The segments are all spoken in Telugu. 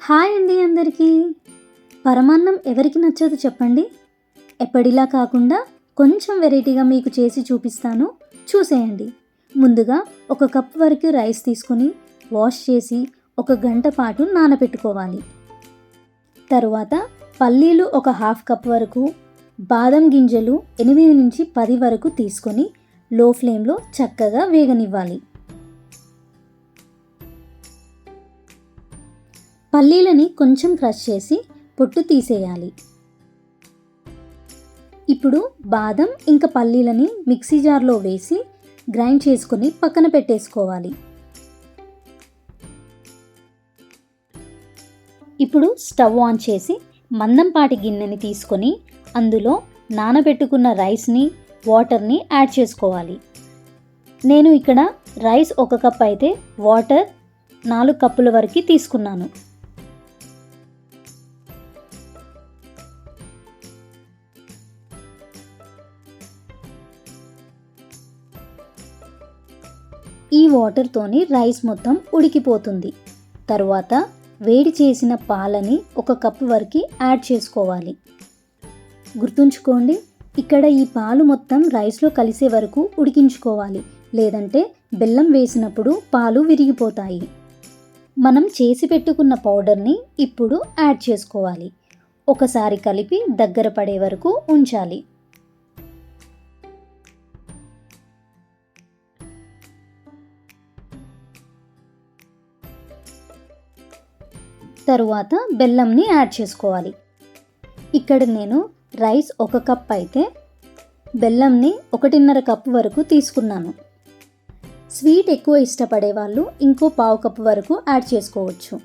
హాయ్ అండి అందరికీ. పరమాన్నం ఎవరికి నచ్చదు చెప్పండి? ఎప్పటిలా కాకుండా కొంచెం వెరైటీగా మీకు చేసి చూపిస్తాను. చూసేయండి. ముందుగా ఒక కప్ వరకు రైస్ తీసుకొని వాష్ చేసి ఒక గంట పాటు నానబెట్టుకోవాలి తరువాత పల్లీలు ఒక హాఫ్ కప్ వరకు బాదం గింజలు ఎనిమిది నుంచి పది వరకు తీసుకొని లో ఫ్లేమ్లో చక్కగా వేగనివ్వాలి. పల్లీలని కొంచెం క్రష్ చేసి పొట్టు తీసేయాలి. ఇప్పుడు బాదం ఇంకా పల్లీలని మిక్సీ జార్లో వేసి గ్రైండ్ చేసుకొని పక్కన పెట్టేసుకోవాలి. ఇప్పుడు స్టవ్ ఆన్ చేసి మందంపాటి గిన్నెని తీసుకొని అందులో నానబెట్టుకున్న రైస్ని వాటర్ని యాడ్ చేసుకోవాలి. నేను ఇక్కడ రైస్ ఒక కప్ అయితే వాటర్ నాలుగు కప్పుల వరకు తీసుకున్నాను. ఈ వాటర్తోని రైస్ మొత్తం ఉడికిపోతుంది. తరువాత వేడి చేసిన పాలని ఒక కప్పు వరకు యాడ్ చేసుకోవాలి. గుర్తుంచుకోండి ఇక్కడ ఈ పాలు మొత్తం రైస్లో కలిసే వరకు ఉడికించుకోవాలి. లేదంటే బెల్లం వేసినప్పుడు పాలు విరిగిపోతాయి. మనం చేసి పెట్టుకున్న పౌడర్ని ఇప్పుడు యాడ్ చేసుకోవాలి. ఒకసారి కలిపి దగ్గర పడే వరకు ఉంచాలి. తరువాత బెల్లంని యాడ్ చేసుకోవాలి. ఇక్కడ నేను రైస్ ఒక కప్ అయితే బెల్లంని ఒకటిన్నర కప్ వరకు తీసుకున్నాను. స్వీట్ ఎక్కువ ఇష్టపడే వాళ్ళు ఇంకో పావు కప్ వరకు యాడ్ చేసుకోవచ్చు.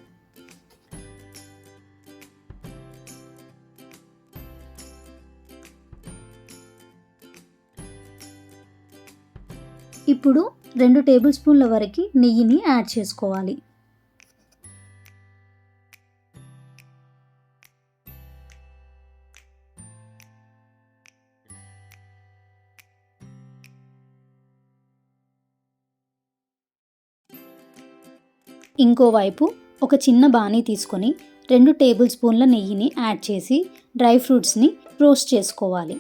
ఇప్పుడు రెండు టేబుల్ స్పూన్ల వరకు నెయ్యిని యాడ్ చేసుకోవాలి. ఇంకోవైపు ఒక చిన్న బాణీ తీసుకొని రెండు టేబుల్ స్పూన్ల నెయ్యిని యాడ్ చేసి డ్రై ఫ్రూట్స్ని రోస్ట్ చేసుకోవాలి.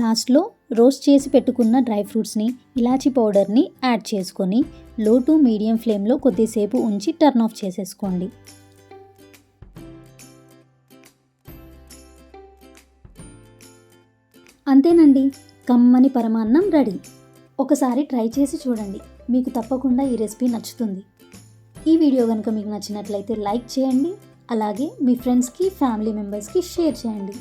లాస్ట్లో రోస్ట్ చేసి పెట్టుకున్న డ్రై ఫ్రూట్స్ని ఇలాచి పౌడర్ని యాడ్ చేసుకొని లో టు మీడియం ఫ్లేమ్లో కొద్దిసేపు ఉంచి టర్న్ ఆఫ్ చేసేసుకోండి. అంతేనండి కమ్మని పరమాన్నం రెడీ. ఒకసారి ట్రై చేసి చూడండి మీకు తప్పకుండా ఈ రెసిపీ నచ్చుతుంది. ఈ వీడియో కనుక మీకు నచ్చినట్లయితే లైక్ చేయండి అలాగే మీ ఫ్రెండ్స్కి ఫ్యామిలీ మెంబర్స్కి షేర్ చేయండి.